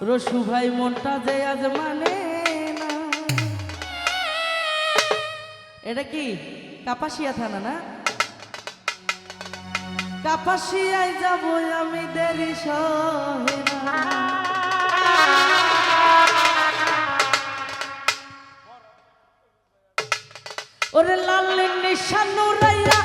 রসু ভাই মনটা যে আজ মানে না। এটা কি? কাপাসিয়া থানা না? কাপাসিয়ায় যাব আমি দেরি ওরে লাল নিশানুরাইয়া